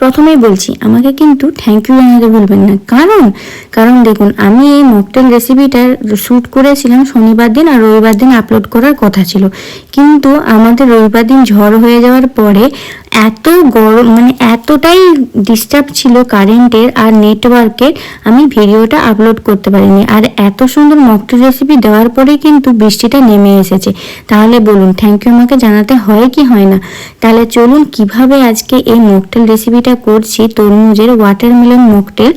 প্রথমেই বলছি, আমাকে কিন্তু থ্যাংক ইউ জানাতে ভুলবেন না। কারণ কারণ দেখুন, আমি এই মকটেল রেসিপিটা শ্যুট করেছিলাম শনিবার দিন আর রবিবার দিন আপলোড করার কথা ছিল। কিন্তু আমাদের রবিবার দিন ঝড় হয়ে যাওয়ার পরে এত গরম মানে এতটাই ডিস্টার্ব ছিল কারেন্টের আর নেটওয়ার্কের আমি ভিডিওটা আপলোড করতে পারিনি। আর এত সুন্দর মকটেল রেসিপি দেওয়ার পরে কিন্তু বৃষ্টিটা নেমে এসেছে। তাহলে বলুন থ্যাংক ইউ আমাকে জানাতে হয় কি হয় না? তাহলে চলুন, কীভাবে আজকে এই মকটেল রেসিপিটা করছি? তরমুজের ওয়াটারমেলন মকটেল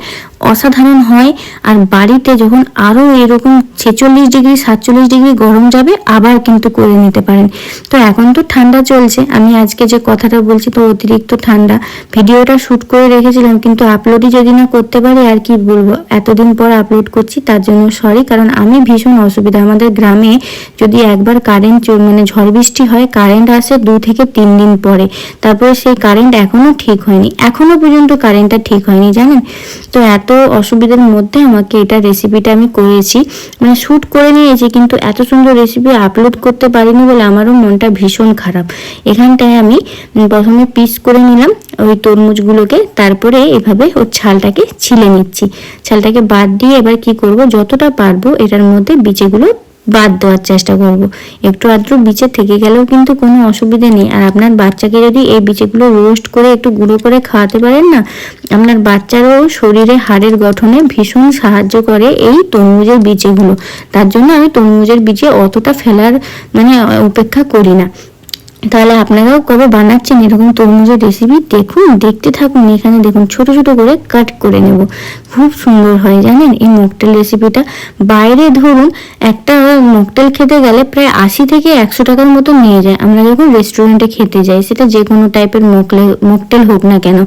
অসাধারণ হয়। আর বাড়িতে যখন আরও এরকম ছেচল্লিশ ডিগ্রি, সাতচল্লিশ ডিগ্রি গরম যাবে, আবার কিন্তু করে নিতে পারেন। তো এখন তো ঠান্ডা চলছে। আমি আজকে যে কথাটা বলছি তো অতিরিক্ত ঠান্ডা। ভিডিওটা শ্যুট করে রেখেছিলাম, কিন্তু আপলোডই যদি না করতে পারি, আর কি বলব? এতদিন পর আপলোড করছি, তার জন্য সরি কারণ আমি ভীষণ অসুবিধা। আমাদের গ্রামে যদি একবার কারেন্ট মানে ঝড় বৃষ্টি হয় কারেন্ট আসে দু থেকে তিন দিন পরে। তারপরে সেই কারেন্ট এখনও ঠিক হয়নি। এখনও পর্যন্ত কারেন্টটা ঠিক হয়নি, জানেন? তো এত অসুবিধার মধ্যে আমাকে এটা রেসিপিটা আমি করেছি। মানে শ্যুট করে নিয়েছি কিন্তু এত সুন্দর রেসিপি আপলোড করতে পারিনি বলে আমারও মনটা ভীষণ খারাপ। এখানটায় আমি প্রথমে পিস করে নিলাম ওই তরমুজগুলোকে, তারপরে এভাবে ওর ছালটাকে ছিলে নিচ্ছি। ছালটাকে বাদ দিয়ে এবার কি করব, যতটা পারব এটার মধ্যে বিচেগুলো বাদ দেওয়ার চেষ্টা করব। একটু আদ্র বিচে থেকে গেলেও কিন্তু কোনো অসুবিধা নেই। আর আপনার বাচ্চাকে যদি এই বিচেগুলো রোস্ট করে একটু গুঁড়ো করে খাওয়াতে পারেন না, আপনার বাচ্চারও শরীরে হাড়ের গঠনে ভীষণ সাহায্য করে এই তরমুজের বীজগুলো তার জন্য আমি তরমুজের বীজে অতটা ফেলার মানে উপেক্ষা করি না। তাহলে আপনারাও কবে বানাচ্ছেন এরকম তরমুজের রেসিপি দেখুন, দেখতে থাকুন, এখানে দেখুন, ছোট ছোট করে কাট করে নেব। খুব সুন্দর হয় জানেন এই মকটেল রেসিপিটা বাইরে ধরুন, একটা মকটেল খেতে গেলে প্রায় আশি থেকে একশো টাকার মতো নিয়ে যায়। আমরা যখন রেস্টুরেন্টে খেতে যাই, সেটা যে কোনো টাইপের মকলে মকটেল হোক না কেন,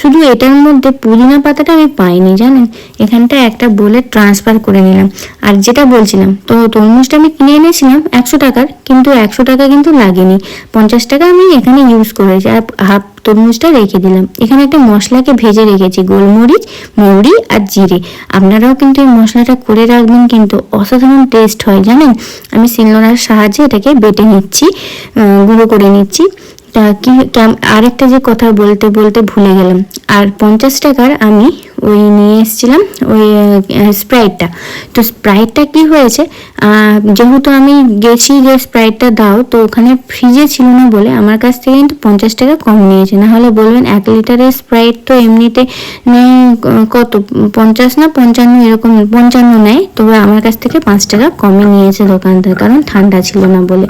শুধু এটার মধ্যে পুদিনা পাতাটা আমি পাইনি জানেন। এখানটা একটা বলে ট্রান্সফার করে নিলাম। আর যেটা বলছিলাম, তো তরমুজটা আমি কিনে এনেছিলাম একশো টাকার, কিন্তু একশো টাকা কিন্তু লাগেনি। পঞ্চাশ টাকা আমি এখানে ইউজ করেছি। আর হাফ তরমুজটা রেখে দিলাম। এখানে একটা মশলাকে ভেজে রেখেছি, গোলমরিচ, মৌরি আর জিরে। আপনারাও কিন্তু এই মশলাটা করে রাখবেন, কিন্তু অসাধারণ টেস্ট হয়, জানেন? আমি শিলনোড়ার সাহায্যে এটাকে বেটে নিচ্ছি গুঁড়ো করে নিচ্ছি। তা কি আরেকটা যে কথা বলতে বলতে ভুলে গেলাম। আর পঞ্চাশ টাকার আমি ওই নিয়ে এসেছিলাম, ওই স্প্রাইটটা তো স্প্রাইটটা কি হয়েছে যেহেতু আমি গেছি যে স্প্রাইটটা দাও, তো ওখানে ফ্রিজে ছিল না বলে আমার কাছ থেকে কিন্তু পঞ্চাশ টাকা কম নিয়েছে। না হলে বলবেন এক লিটারের স্প্রাইট তো এমনিতে নেয় কত? পঞ্চাশ না পঞ্চান্ন, এরকম পঞ্চান্ন নেয়, তবে আমার কাছ থেকে পাঁচ টাকা কমে নিয়েছে দোকানদার, কারণ ঠান্ডা ছিল না বলে।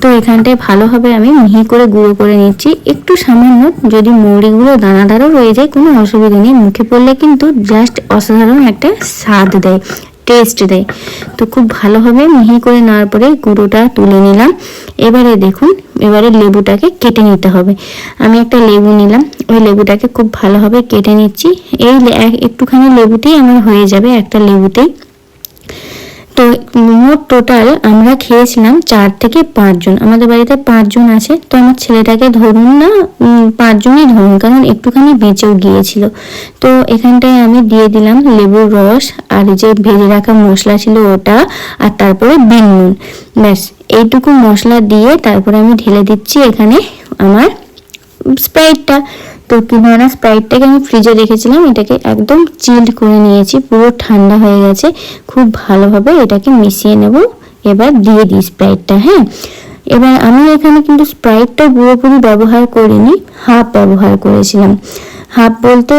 তো এখানটায় ভালোভাবে আমি মিহি করে গুঁড়ো করে নিচ্ছি। একটু সামান্য, যদি মৌরিগুলো দানাদারও রয়ে যায়, কোনো অসুবিধা নেই। মুখে পড়লে কিন্তু জাস্ট অসাধারণ একটা স্বাদ দেয় টেস্ট দেয়। তো খুব ভালোভাবে মিহি করে নেওয়ার পরে গুঁড়োটা তুলে নিলাম। এবারে দেখুন, এবারে লেবুটাকে কেটে নিতে হবে। আমি একটা লেবু নিলাম, ওই লেবুটাকে খুব ভালোভাবে কেটে নিচ্ছি। এই এক- একটুখানি লেবুতেই আমার হয়ে যাবে একটা লেবুতেই। তো মোট টোটাল আমরা খেয়েছিলাম চার থেকে পাঁচজন আমাদের বাড়িতে পাঁচজন আছে, তো আমার ছেলেটাকে ধরুন না পাঁচজনই ধরুন, কারণ একটুখানি বেঁচেও গিয়েছিল। তো এখানটায় আমি দিয়ে দিলাম লেবুর রস আর যে ভেজে রাখা মশলা ছিল ওটা আর তারপরে বিন নুন ব্যাস, এইটুকু মশলা দিয়ে তারপরে আমি ঢেলে দিচ্ছি এখানে আমার স্প্রাইটটা। তো কিনারা স্প্রাইটটাকে আমি ফ্রিজে রেখেছিলাম, এটাকে একদম চিল্ড করে নিয়েছি, পুরো ঠান্ডা হয়ে গেছে, খুব ভালোভাবে এটাকে মিশিয়ে নেব, এবার দিয়ে দিই স্প্রাইটটা হ্যাঁ? এবার আমি এখানে কিন্তু স্প্রাইটটা পুরোপুরি ব্যবহার করিনি হাফ ব্যবহার করেছিলাম। হাফ বলতে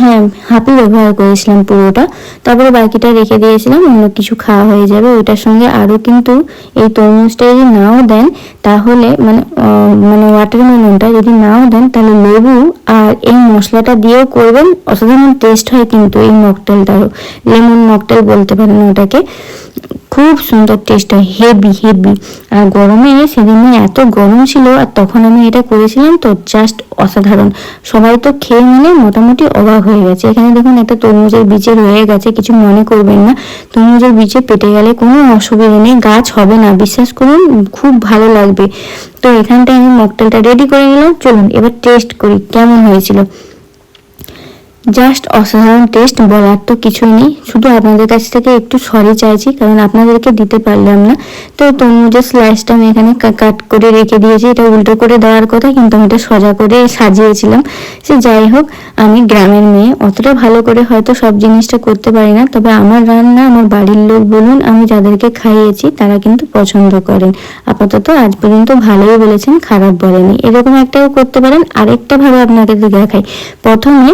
হ্যাঁ হাফই ব্যবহার করেছিলাম পুরোটা। তারপরে বাকিটা রেখে দিয়েছিলাম, অন্য কিছু খাওয়া হয়ে যাবে। ওইটার সঙ্গে আরও কিন্তু এই তরমুজটা যদি নাও দেন, তাহলে মানে মানে ওয়াটারমেলনটা যদি নাও দেন, তাহলে লেবু আর এই মশলাটা দিয়েও করবেন। অসাধারণ টেস্ট হয় কিন্তু এই মকটেলটারও লেমন মকটেল বলতে পারেন ওটাকে। খুব সুন্দর টেস্ট হয় হেভি হেভি আর গরমে সেদিন এত গরম ছিল আর তখন আমি এটা করেছিলাম তো জাস্ট অসাধারণ। সবাই তো খেয়ে মিলে মোটামুটি অবাক হয়ে গেছে। এখানে দেখুন একটা তরমুজের বীজে রয়ে গেছে, কিছু মনে করবেন না। তরমুজের বীজে পেটে গেলে কোনো অসুবিধা নেই, গাছ হবে না, বিশ্বাস করুন, খুব ভালো লাগবে। তো এখানটায় আমি মকটেলটা রেডি করে নিলাম। চলুন এবার টেস্ট করি, কেমন হয়েছিল? জাস্ট অসাধারণ টেস্ট, বলার তো কিছুই নেই। শুধু আপনাদের কাছ থেকে একটু সরি চাইছি, কারণ আপনাদেরকে দিতে পারলাম না। তো তরমুজের স্লাইসটা আমি এখানে কাট করে রেখে দিয়েছি। এটা উল্টো করে দেওয়ার কথা, কিন্তু আমি এটা সোজা করে সাজিয়েছিলাম। সে যাই হোক, আমি গ্রামের মেয়ে। অতটা ভালো করে হয়তো সব জিনিসটা করতে পারি না, তবে আমার রান্না, আমার বাড়ির লোক বলুন, আমি যাদেরকে খাইয়েছি, তারা কিন্তু পছন্দ করেন। আপাতত আজ পর্যন্ত ভালোই বলেছেন, খারাপ বলেনি এরকম একটাও করতে পারেন, আরেকটা ভাবে আপনাকে দেখাই। প্রথমে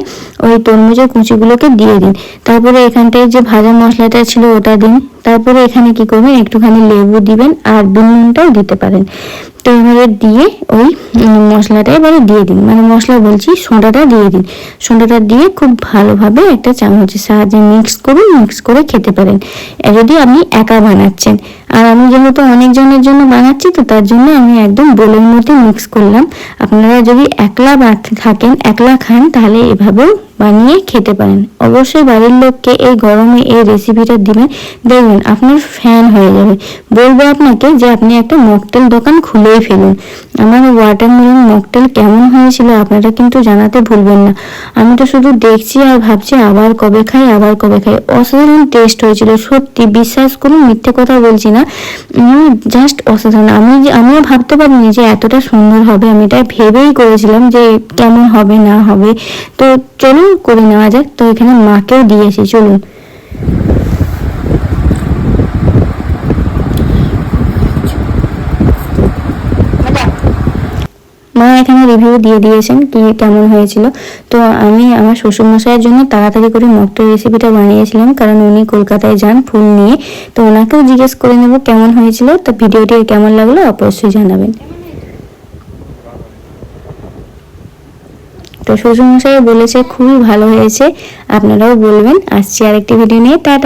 ওই তরমুজের কুচিগুলোকে দিয়ে দিন। তারপরে এখানটায় যে ভাজা মশলাটা ছিল ওটা দিন। তারপরে এখানে কি করবেন? একটুখানি লেবু দিবেন আর বিন নুনটাও দিতে পারেন। তো এবারে দিয়ে ওই মশলাটা এবারে দিয়ে দিন। মানে মশলা বলছি, সোডাটা দিয়ে দিন। সোডাটা দিয়ে খুব ভালোভাবে একটা চামচের সাহায্যে মিক্স করুন, মিক্স করে খেতে পারেন। যদি আপনি একা বানাচ্ছেন, আর আমি যেহেতু অনেকজনের জন্য বানাচ্ছি, তো তার জন্য আমি একদম বোলের মধ্যে মিক্স করলাম। আপনারা যদি একলা থাকেন, একলা খান, তাহলে এভাবেও বানিয়ে খেতে পারেন। অবশ্যই বাড়ির লোককে এই গরমে এই রেসিপিটা দিবেন। দেখবেন আপনার ফ্যান হয়ে যাবে। বলব আপনাকে যে আপনি একটা মকটেল দোকান খুলেই ফেলুন। আমার ওয়াটারমেলন মকটেল কেমন হয়েছিল আপনারা কিন্তু জানাতে ভুলবেন না। আমি তো শুধু দেখছি আর ভাবছি আবার কবে খাই, আবার কবে খাই। অসাধারণ টেস্ট হয়েছিল, সত্যি বিশ্বাস করুন, মিথ্যে কথা বলছি না। জাস্ট অসাধারণ। আমি আমিও ভাবতে পারিনি যে এতটা সুন্দর হবে। আমি এটা ভেবেই করেছিলাম যে কেমন হবে, না হবে। তো চলুন করে নেওয়া যাক। তো এখানে মাকেও দিয়েছি চলুন। এখানে রিভিউ দিয়ে দিয়েছেন কি কেমন হয়েছিল। তো আমি আমার শ্বশুরমশাইয়ের জন্য তাড়াতাড়ি করে মকটেল রেসিপিটা বানিয়েছিলাম, কারণ উনি কলকাতায় যান ফুল নিয়ে। তো ওনাকেও জিজ্ঞেস করে নেব কেমন হয়েছিল, তো ভিডিওটি কেমন লাগল অবশ্যই জানাবেন। তো শ্বশুরমশাই বলেছে, খুবই ভালো হয়েছে। আপনারাও বলবেন। আসছি আরেকটি ভিডিও নিয়ে। টাটা।